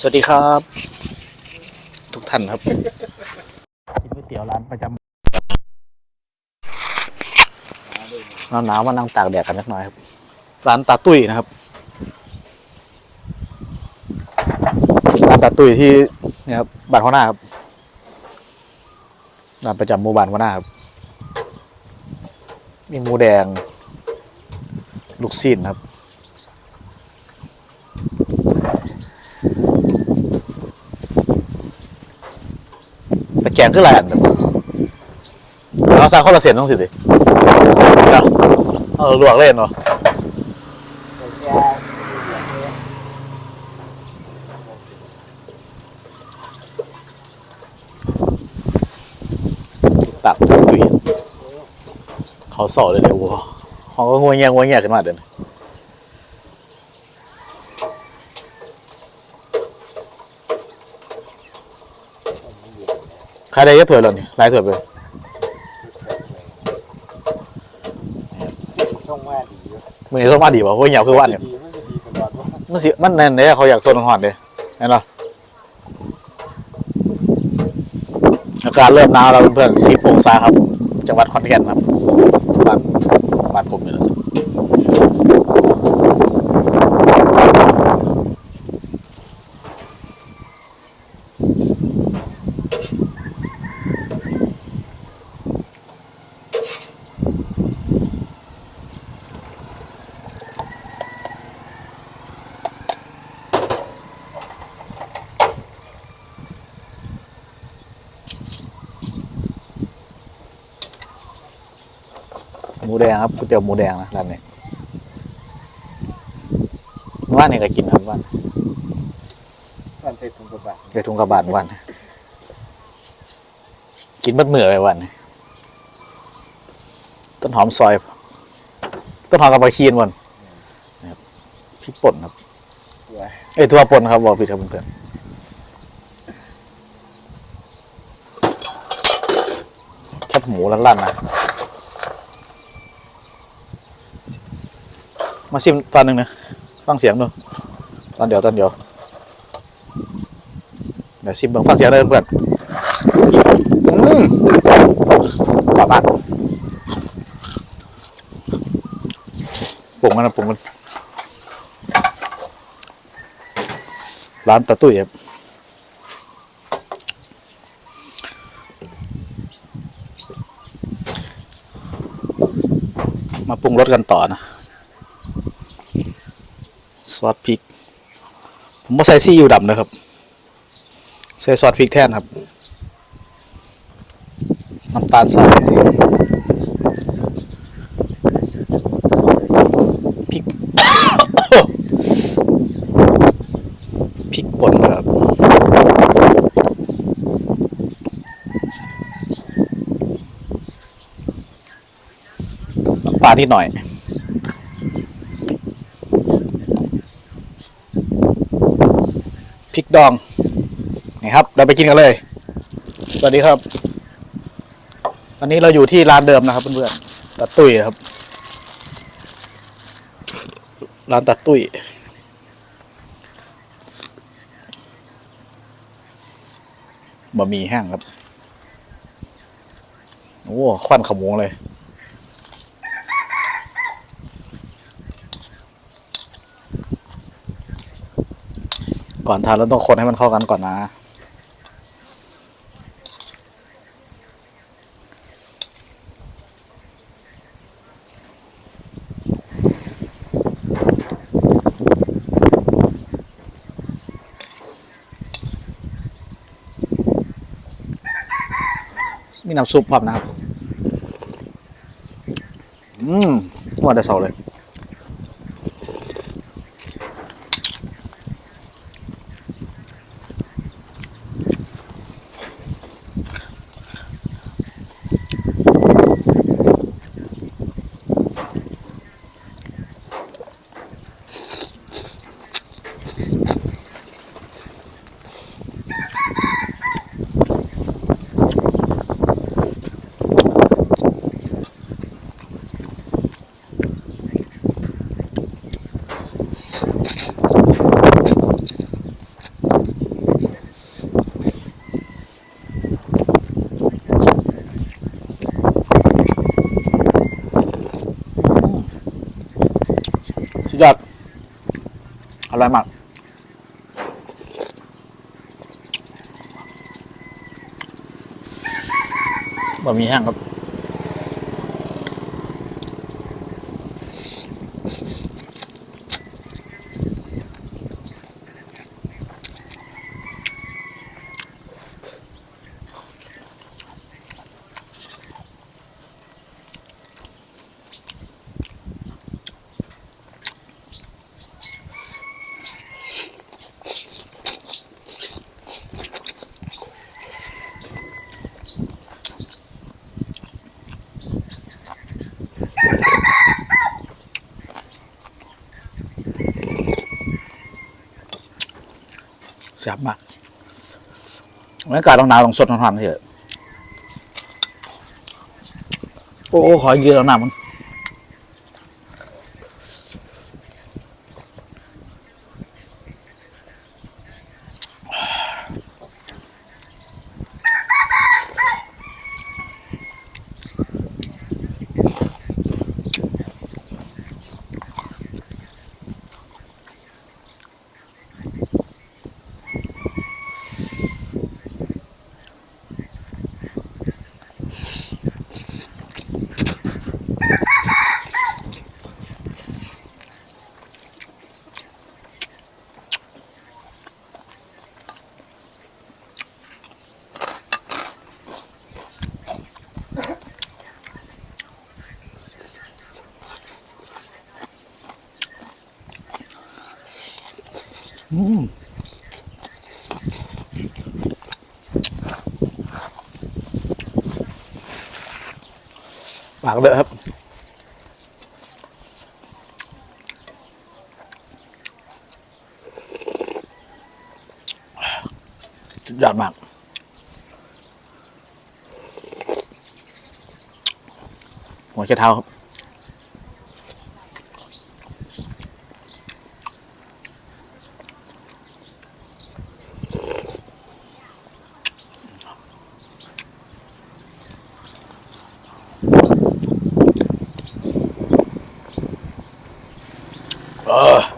สวัสดีครับ ทุกท่านครับกินก๋วยเตี๋ยวร้านประจำหนาวๆมานั่งตากแดดกันสักหน่อยครับ ร้านตาตุ้ยนะครับ ร้านตาตุ้ยที่เนี่ยครับบ้านหัวหน้าครับร้านประจำหมู่บ้านหัวหน้าครับ มีหมูแดง ลูกซีนครับ แต่แกงคืออะไรอันแบบเราสร้างข้อละเสียนต้องสิดิเนาะเออลวกเล่นเนาะตักตุยเขาสอเลยเดี๋ยววัวเขาก็งวยเงียงงวยเงียขึ้นมาเดี๋ยวนี้ ใครได้เยอะถ้วยแล้วนี่หลายถ้วยไปส่งมาดีอยู่มือนี้ต้องมาดีป่ะเพราะเหี่ยวคือวันเนี่ยดีมันจะดีตลอดว่ามันสิมันแน่นเลยเขาอยากโซนหอนเลยเห็นปะอากาศเริ่มหนาวแล้วเพื่อนๆ10องศาครับ จังหวัดขอนแก่นครับบ้านบ้านผมนี่แหละ หมูแดงครับก๋วยเตี๋ยวหมูแดงนะร้านนี้เมื่อว่านนี่ก็กินครับเมื่อว่านตอนเสร็จถุงกระบะไปทุ่งกระบาดเมื่อวันกินเบัดมือไปวันนี้ต้นหอมซอย ต้นหอมกับใบคีนวันนะครับพริกป่นครับด้วยเอ้ยตัวป่นครับบอกผิดครับเพื่อนๆแคบหมูลั่นๆนะ มาซิมตอนหนึ่งนะฟังเสียงดูตอนเดียวตอนเดียวเดี๋ยวซิมเบิ่งฟังเสียงเลยเพื่อนอืมหวานมากปรุงมันนะปรุงมันร้านตะตุ้ยครับมาปรุงรสกันต่อนะ ซอสพริก ผมไม่ใส่ซีอิ๊วดำนะครับ ใส่ซอสพริกแทนครับ น้ำตาลทรายพริกพริกป่นครับน้ำปลานิดหน่อย พริก ดองนี่ครับ เราไปกินกันเลย สวัสดีครับวันนี้เราอยู่ที่ร้านเดิมนะครับเพื่อนๆตัดตุ้ยครับ ร้านตัดตุ้ยบะหมี่แห้งครับ โอ้ควันขโมงเลย ก่อนทานเราต้องคนให้มันเข้ากันก่อนนะ มีน้ำซุปพร้อมนะครับ อืมว่าแต่เสาเลย อร่อยมากบะหมี่แห้งครับ จับมากบรรยากาศหนาวต้องสดร้อนๆเถอะโอ้ขอยืนเอาหน้ามัน ปากเลยครับสุดยอดมากหัวเช้เท้าครับ เ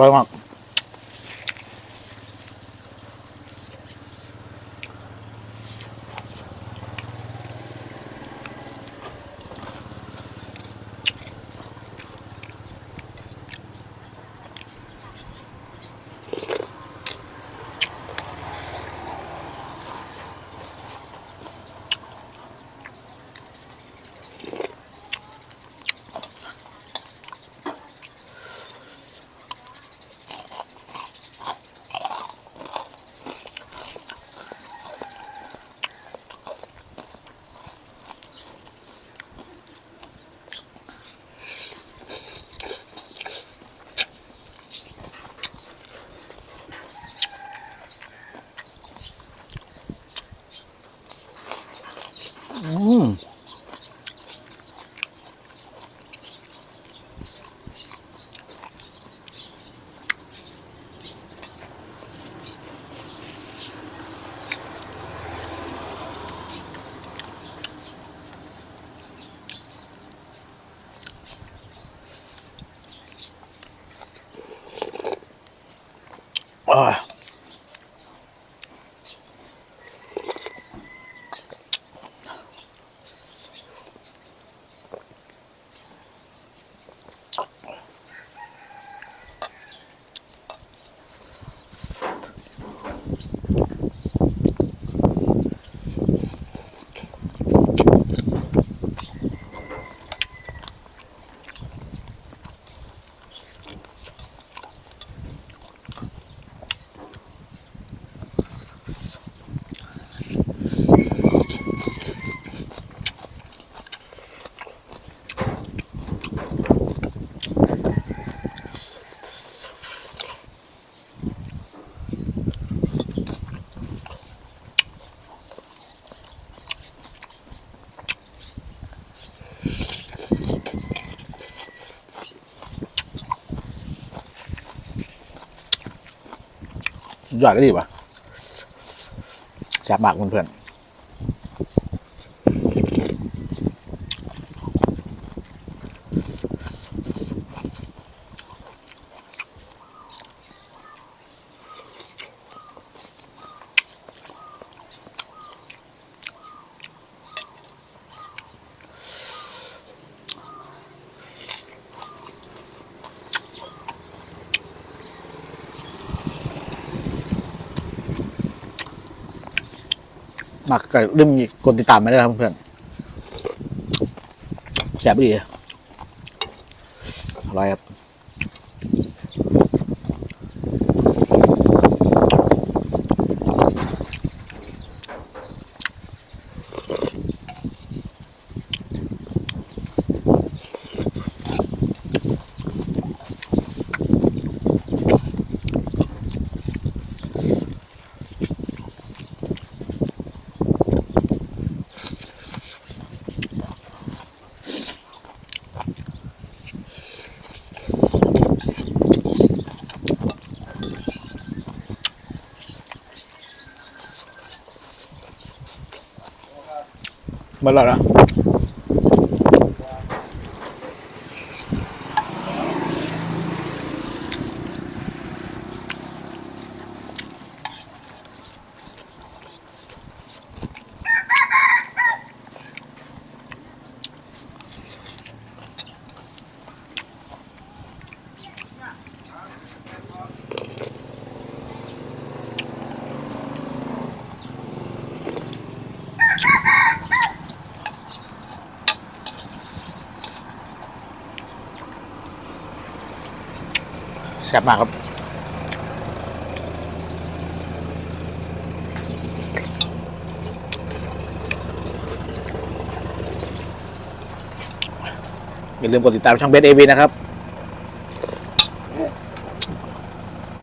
ร่อยมาก อยาดได้ดีปะแซ่บมากเพื่อนๆ มากก็ลืมกดติดตามไม่ได้ครับเพื่อนแซ่บดีอร่อยครับ หม แซ่บมากครับ อย่าลืมกดติดตามช่องเบสเอวีนะครับ